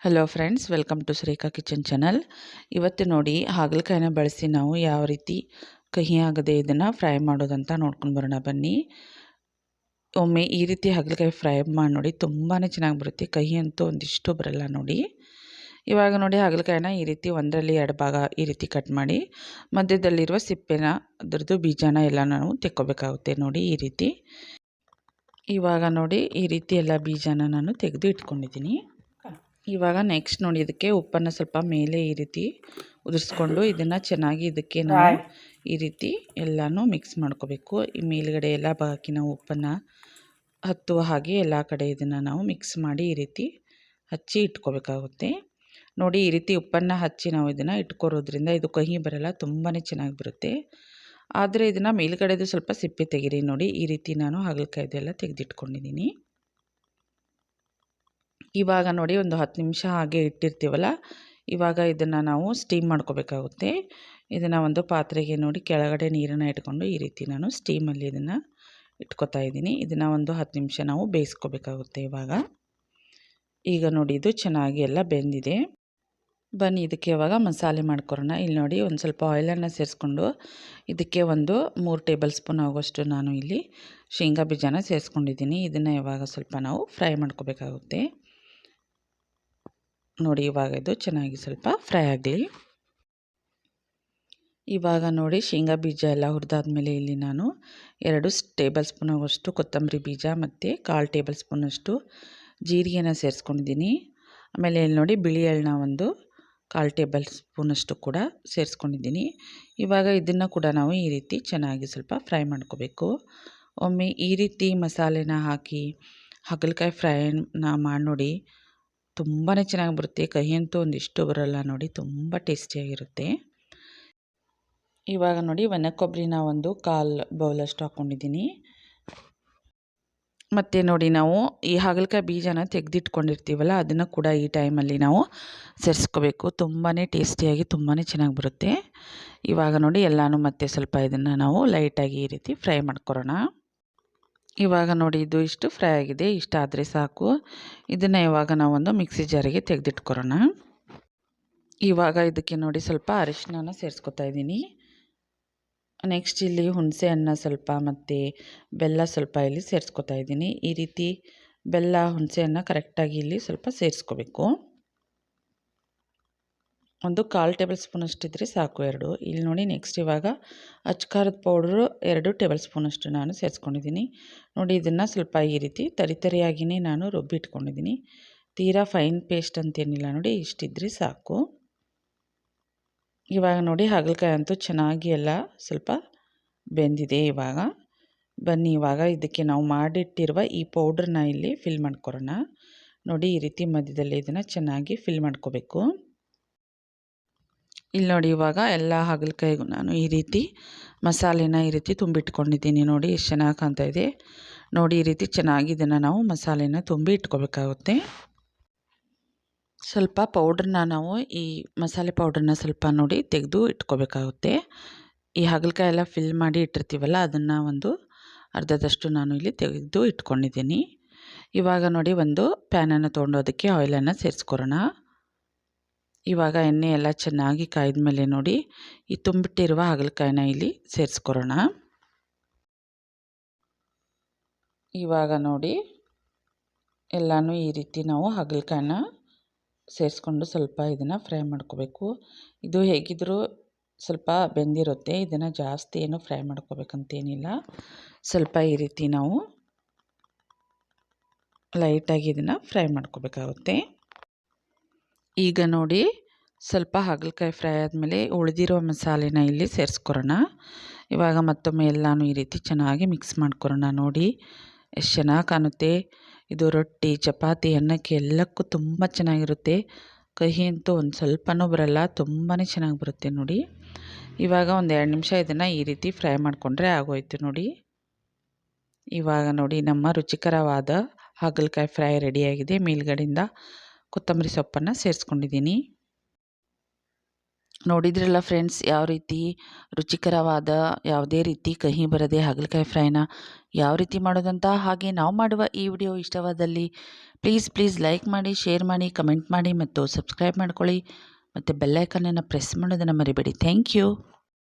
Hello friends welcome to Shreeka kitchen channel ಇವತ್ತು ನೋಡಿ ಹಾಗಲಕಾಯಿನ ಬಳಸಿ ನಾವು ಯಾವ ರೀತಿ ಕಹಿ ಆಗದೆ ಇದನ್ನು ಫ್ರೈ ಮಾಡೋದಂತ ನೋಡ್ಕೊಂಡು ಬರೋಣ ಬನ್ನಿ. ಒಮ್ಮೆ ಈ ರೀತಿ ಹಾಗಲಕಾಯಿ ಫ್ರೈ ಮಾಡಿ ನೋಡಿ ತುಂಬಾ ಚೆನ್ನಾಗಿ ಬರುತ್ತೆ. ಕಹಿ ಅಂತೂ ಒಂದಿಷ್ಟು ಬರಲ್ಲ ನೋಡಿ. ಇವಾಗ ನೋಡಿ ಹಾಗಲಕಾಯಿನ ಈ ರೀತಿ ಒಂದರಲ್ಲಿ ಎರಡು ಭಾಗ ಈ ರೀತಿ ಕಟ್ ಮಾಡಿ, ಮಧ್ಯದಲ್ಲಿರುವ ಸಿಪ್ಪೆನ ಅದರದ್ದು ಬೀಜನ ಎಲ್ಲ ನಾವು ತೆಕ್ಕೋಬೇಕಾಗುತ್ತೆ ನೋಡಿ ಈ ರೀತಿ. ಇವಾಗ ನೋಡಿ ಈ ರೀತಿ ಎಲ್ಲ ಬೀಜನ ನಾನು ತೆಗೆದು ಇಟ್ಕೊಂಡಿದ್ದೀನಿ. ಇವಾಗ ನೆಕ್ಸ್ಟ್ ನೋಡಿ ಇದಕ್ಕೆ ಉಪ್ಪನ್ನು ಸ್ವಲ್ಪ ಮೇಲೆ ಈ ರೀತಿ ಉದುರಿಸ್ಕೊಂಡು ಇದನ್ನು ಚೆನ್ನಾಗಿ ಇದಕ್ಕೆ ನಾವು ಈ ರೀತಿ ಎಲ್ಲನೂ ಮಿಕ್ಸ್ ಮಾಡ್ಕೋಬೇಕು. ಈ ಮೇಲುಗಡೆ ಎಲ್ಲ ಬಾಕಿ ನಾವು ಉಪ್ಪನ್ನು ಹತ್ತುವ ಹಾಗೆ ಎಲ್ಲ ಕಡೆ ಇದನ್ನು ನಾವು ಮಿಕ್ಸ್ ಮಾಡಿ ಈ ರೀತಿ ಹಚ್ಚಿ ಇಟ್ಕೋಬೇಕಾಗುತ್ತೆ. ನೋಡಿ ಈ ರೀತಿ ಉಪ್ಪನ್ನು ಹಚ್ಚಿ ನಾವು ಇದನ್ನು ಇಟ್ಕೊರೋದ್ರಿಂದ ಇದು ಕಹಿ ಬರಲ್ಲ ತುಂಬಾ ಚೆನ್ನಾಗಿ ಬರುತ್ತೆ. ಆದರೆ ಇದನ್ನು ಮೇಲುಗಡೆದು ಸ್ವಲ್ಪ ಸಿಪ್ಪೆ ತೆಗೀರಿ. ನೋಡಿ ಈ ರೀತಿ ನಾನು ಹಾಗಲಕಾಯ್ದೆಲ್ಲ ತೆಗೆದಿಟ್ಕೊಂಡಿದ್ದೀನಿ. ಇವಾಗ ನೋಡಿ ಒಂದು ಹತ್ತು ನಿಮಿಷ ಹಾಗೆ ಇಟ್ಟಿರ್ತೀವಲ್ಲ, ಇವಾಗ ಇದನ್ನು ನಾವು ಸ್ಟೀಮ್ ಮಾಡ್ಕೋಬೇಕಾಗುತ್ತೆ. ಇದನ್ನು ಒಂದು ಪಾತ್ರೆಗೆ ನೋಡಿ ಕೆಳಗಡೆ ನೀರನ್ನು ಇಟ್ಕೊಂಡು ಈ ರೀತಿ ನಾನು ಸ್ಟೀಮಲ್ಲಿ ಇದನ್ನು ಇಟ್ಕೊತಾ ಇದ್ದೀನಿ. ಇದನ್ನು ಒಂದು ಹತ್ತು ನಿಮಿಷ ನಾವು ಬೇಯಿಸ್ಕೋಬೇಕಾಗುತ್ತೆ ಇವಾಗ. ಈಗ ನೋಡಿ ಇದು ಚೆನ್ನಾಗಿ ಎಲ್ಲ ಬೆಂದಿದೆ. ಬನ್ನಿ, ಇದಕ್ಕೆ ಇವಾಗ ಮಸಾಲೆ ಮಾಡ್ಕೊರೋಣ ಇಲ್ಲಿ ನೋಡಿ ಒಂದು ಸ್ವಲ್ಪ ಆಯಿಲನ್ನು ಸೇರಿಸ್ಕೊಂಡು ಇದಕ್ಕೆ ಒಂದು ಮೂರು ಟೇಬಲ್ ಸ್ಪೂನ್ ಆಗೋಷ್ಟು ನಾನು ಇಲ್ಲಿ ಶೇಂಗಾ ಬೀಜನ ಸೇರಿಸ್ಕೊಂಡಿದ್ದೀನಿ. ಇದನ್ನು ಇವಾಗ ಸ್ವಲ್ಪ ನಾವು ಫ್ರೈ ಮಾಡ್ಕೋಬೇಕಾಗುತ್ತೆ. ನೋಡಿ, ಇವಾಗ ಇದು ಚೆನ್ನಾಗಿ ಸ್ವಲ್ಪ ಫ್ರೈ ಆಗಲಿ. ಇವಾಗ ನೋಡಿ, ಶೇಂಗಾ ಬೀಜ ಎಲ್ಲ ಹುರಿದಾದ್ಮೇಲೆ ಇಲ್ಲಿ ನಾನು ಎರಡು ಟೇಬಲ್ ಸ್ಪೂನಷ್ಟು ಕೊತ್ತಂಬರಿ ಬೀಜ ಮತ್ತು ಕಾಲು ಟೇಬಲ್ ಸ್ಪೂನಷ್ಟು ಜೀರಿಗೆನ ಸೇರಿಸ್ಕೊಂಡಿದ್ದೀನಿ. ಆಮೇಲೆ ಇಲ್ಲಿ ನೋಡಿ, ಬಿಳಿ ಎಳ್ಳನ್ನ ಒಂದು ಕಾಲು ಟೇಬಲ್ ಸ್ಪೂನಷ್ಟು ಕೂಡ ಸೇರಿಸ್ಕೊಂಡಿದ್ದೀನಿ. ಇವಾಗ ಇದನ್ನು ಕೂಡ ನಾವು ಈ ರೀತಿ ಚೆನ್ನಾಗಿ ಸ್ವಲ್ಪ ಫ್ರೈ ಮಾಡ್ಕೋಬೇಕು. ಒಮ್ಮೆ ಈ ರೀತಿ ಮಸಾಲೆನ ಹಾಕಿ, ಹಾಗಲಕಾಯಿ ಫ್ರೈನ ಮಾಡಿ ನೋಡಿ ತುಂಬಾ ಚೆನ್ನಾಗಿ ಬರುತ್ತೆ ಕಹಿ ಅಂತೂ ಒಂದಿಷ್ಟು ಬರೋಲ್ಲ ನೋಡಿ, ತುಂಬ ಟೇಸ್ಟಿಯಾಗಿರುತ್ತೆ. ಇವಾಗ ನೋಡಿ ಒಣ ಕೊಬ್ಬರಿನ ಒಂದು ಕಾಲು ಬೌಲಷ್ಟು ಹಾಕ್ಕೊಂಡಿದ್ದೀನಿ ಮತ್ತು ನೋಡಿ ನಾವು ಈ ಹಾಗಲಕಾಯಿ ಬೀಜನ ತೆಗೆದಿಟ್ಕೊಂಡಿರ್ತೀವಲ್ಲ, ಅದನ್ನು ಕೂಡ ಈ ಟೈಮಲ್ಲಿ ನಾವು ಸೇರಿಸ್ಕೋಬೇಕು. ತುಂಬಾ ಟೇಸ್ಟಿಯಾಗಿ ತುಂಬಾ ಚೆನ್ನಾಗಿ ಬರುತ್ತೆ ಇವಾಗ ನೋಡಿ, ಎಲ್ಲನೂ ಮತ್ತೆ ಸ್ವಲ್ಪ ಇದನ್ನು ನಾವು ಲೈಟಾಗಿ ಈ ರೀತಿ ಫ್ರೈ ಮಾಡ್ಕೊರೋಣ ಇವಾಗ ನೋಡಿ ಇದು ಇಷ್ಟು ಫ್ರೈ ಆಗಿದೆ, ಇಷ್ಟ ಆದರೆ ಸಾಕು. ಇದನ್ನು ಇವಾಗ ನಾವೊಂದು ಮಿಕ್ಸಿ ಜಾರಿಗೆ ತೆಗೆದಿಟ್ಕೊರೋಣ ಇವಾಗ ಇದಕ್ಕೆ ನೋಡಿ ಸ್ವಲ್ಪ ಅರಿಶಿನ ಸೇರಿಸ್ಕೊತಾ ಇದ್ದೀನಿ. ನೆಕ್ಸ್ಟ್ ಇಲ್ಲಿ ಹುಣಸೆ ಹಣ್ಣು ಸ್ವಲ್ಪ ಮತ್ತು ಬೆಲ್ಲ ಸ್ವಲ್ಪ ಇಲ್ಲಿ ಸೇರಿಸ್ಕೊತಾ ಇದ್ದೀನಿ. ಈ ರೀತಿ ಬೆಲ್ಲ, ಹುಣಸೆ ಹಣ್ಣು ಕರೆಕ್ಟಾಗಿ ಇಲ್ಲಿ ಸ್ವಲ್ಪ ಸೇರಿಸ್ಕೋಬೇಕು. ಒಂದು ಕಾಲು ಟೇಬಲ್ ಸ್ಪೂನ್ ಅಷ್ಟಿದ್ರೆ ಸಾಕು ಎರಡು. ಇಲ್ಲಿ ನೋಡಿ ನೆಕ್ಸ್ಟ್ ಇವಾಗ ಅಚ್ಕಾರದ ಪೌಡ್ರು ಎರಡು ಟೇಬಲ್ ಸ್ಪೂನಷ್ಟು ನಾನು ಸೇರಿಸ್ಕೊಂಡಿದ್ದೀನಿ. ನೋಡಿ ಇದನ್ನು ಸ್ವಲ್ಪ ಈ ರೀತಿ ತರಿತರಿಯಾಗಿಯೇ ನಾನು ರುಬ್ಬಿ ಇಟ್ಕೊಂಡಿದ್ದೀನಿ. ತೀರಾ ಫೈನ್ ಪೇಸ್ಟ್ ಅಂತೇನಿಲ್ಲ ನೋಡಿ, ಇಷ್ಟಿದ್ರೆ ಸಾಕು. ಇವಾಗ ನೋಡಿ ಹಾಗಲಕಾಯಿ ಅಂತೂ ಚೆನ್ನಾಗಿ ಎಲ್ಲ ಸ್ವಲ್ಪ ಬೆಂದಿದೆ ಇವಾಗ. ಬನ್ನಿ ಇವಾಗ ಇದಕ್ಕೆ ನಾವು ಮಾಡಿಟ್ಟಿರುವ ಈ ಪೌಡ್ರನ್ನ ಇಲ್ಲಿ ಫಿಲ್ ಮಾಡ್ಕೊರೋಣ ನೋಡಿ ಈ ರೀತಿ ಮಧ್ಯದಲ್ಲಿ ಇದನ್ನು ಚೆನ್ನಾಗಿ ಫಿಲ್ ಮಾಡ್ಕೋಬೇಕು. ಇಲ್ಲಿ ನೋಡಿ ಇವಾಗ ಎಲ್ಲ ಹಾಗಲಕಾಯಿಗೂ ನಾನು ಈ ರೀತಿ ಮಸಾಲೆನ ಈ ರೀತಿ ತುಂಬಿಟ್ಕೊಂಡಿದ್ದೀನಿ ನೋಡಿ ಎಷ್ಟು ಚೆನ್ನಾಗಿ ಕಾಣ್ತಾ ಇದೆ. ನೋಡಿ ಈ ರೀತಿ ಚೆನ್ನಾಗಿ ಇದನ್ನು ನಾವು ಮಸಾಲೆನ ತುಂಬಿ ಇಟ್ಕೋಬೇಕಾಗುತ್ತೆ. ಸ್ವಲ್ಪ ಪೌಡ್ರನ್ನ ನಾವು ಈ ಮಸಾಲೆ ಪೌಡ್ರನ್ನ ಸ್ವಲ್ಪ ನೋಡಿ ತೆಗೆದು ಇಟ್ಕೋಬೇಕಾಗುತ್ತೆ. ಈ ಹಾಗಲಕಾಯಿ ಎಲ್ಲ ಫಿಲ್ ಮಾಡಿ ಇಟ್ಟಿರ್ತೀವಲ್ಲ ಅದನ್ನು ಒಂದು ಅರ್ಧದಷ್ಟು ನಾನು ಇಲ್ಲಿ ತೆಗೆದು ಇಟ್ಕೊಂಡಿದ್ದೀನಿ. ಇವಾಗ ನೋಡಿ ಒಂದು ಪ್ಯಾನನ್ನು ತೊಗೊಂಡು ಅದಕ್ಕೆ ಆಯಿಲನ್ನು ಸೇರಿಸ್ಕೊರೋಣ ಇವಾಗ ಎಣ್ಣೆ ಎಲ್ಲ ಚೆನ್ನಾಗಿ ಕಾಯ್ದ ಮೇಲೆ ನೋಡಿ, ಈ ತುಂಬಿಟ್ಟಿರುವ ಹಾಗಲಕಾಯಿನ ಇಲ್ಲಿ ಸೇರಿಸ್ಕೊಳೋಣ. ಇವಾಗ ನೋಡಿ, ಎಲ್ಲನೂ ಈ ರೀತಿ ನಾವು ಹಾಗಲಕಾಯಿನ ಸೇರಿಸ್ಕೊಂಡು ಸ್ವಲ್ಪ ಇದನ್ನು ಫ್ರೈ ಮಾಡ್ಕೋಬೇಕು. ಇದು ಹೇಗಿದ್ದರೂ ಸ್ವಲ್ಪ ಬೆಂದಿರುತ್ತೆ, ಇದನ್ನು ಜಾಸ್ತಿ ಏನು ಫ್ರೈ ಮಾಡ್ಕೋಬೇಕಂತೇನಿಲ್ಲ. ಸ್ವಲ್ಪ ಈ ರೀತಿ ನಾವು ಲೈಟಾಗಿ ಇದನ್ನು ಫ್ರೈ ಮಾಡ್ಕೋಬೇಕಾಗುತ್ತೆ. ಈಗ ನೋಡಿ ಸ್ವಲ್ಪ ಹಾಗಲಕಾಯಿ ಫ್ರೈ ಆದಮೇಲೆ ಉಳಿದಿರೋ ಮಸಾಲೆನ ಇಲ್ಲಿ ಸೇರಿಸ್ಕೊರೋಣ ಇವಾಗ ಮತ್ತೊಮ್ಮೆ ಎಲ್ಲನೂ ಈ ರೀತಿ ಚೆನ್ನಾಗಿ ಮಿಕ್ಸ್ ಮಾಡ್ಕೊರೋಣ ನೋಡಿ. ಎಷ್ಟು ಚೆನ್ನಾಗಿ ಕಾಣುತ್ತೆ. ಇದು ರೊಟ್ಟಿ, ಚಪಾತಿ, ಅನ್ನಕ್ಕೆ ಎಲ್ಲಕ್ಕೂ ತುಂಬ ಚೆನ್ನಾಗಿರುತ್ತೆ. ಕಹಿ ಅಂತೂ ಒಂದು ಸ್ವಲ್ಪನೂ ಬರಲ್ಲ ತುಂಬಾ ಚೆನ್ನಾಗಿ ಬರುತ್ತೆ ನೋಡಿ. ಇವಾಗ ಒಂದು ಎರಡು ನಿಮಿಷ ಇದನ್ನು ಈ ರೀತಿ ಫ್ರೈ ಮಾಡಿಕೊಂಡ್ರೆ ಆಗೋಯ್ತು ನೋಡಿ. ಇವಾಗ ನೋಡಿ ನಮ್ಮ ರುಚಿಕರವಾದ ಹಾಗಲಕಾಯಿ ಫ್ರೈ ರೆಡಿಯಾಗಿದೆ ಮೇಲ್ಗಡೆಯಿಂದ ಕೊತ್ತಂಬರಿ ಸೊಪ್ಪನ್ನು ಸೇರಿಸ್ಕೊಂಡಿದ್ದೀನಿ. ನೋಡಿದ್ರಲ್ಲ ಫ್ರೆಂಡ್ಸ್, ಯಾವ ರೀತಿ ರುಚಿಕರವಾದ ಯಾವುದೇ ರೀತಿ ಕಹಿ ಬರದೆ ಹಾಗಲಕಾಯಿ ಫ್ರೈನ ಯಾವ ರೀತಿ ಮಾಡೋದಂತ ಹಾಗೆ ನಾವು ಮಾಡುವ ಈ ವಿಡಿಯೋ ಇಷ್ಟವಾದಲ್ಲಿ ಪ್ಲೀಸ್ ಪ್ಲೀಸ್ ಲೈಕ್ ಮಾಡಿ, ಶೇರ್ ಮಾಡಿ, ಕಮೆಂಟ್ ಮಾಡಿ ಮತ್ತು ಸಬ್ಸ್ಕ್ರೈಬ್ ಮಾಡ್ಕೊಳ್ಳಿ. ಮತ್ತು ಬೆಲ್ಲೈಕನನ್ನು ಪ್ರೆಸ್ ಮಾಡೋದನ್ನು ಮರಿಬೇಡಿ. Thank you.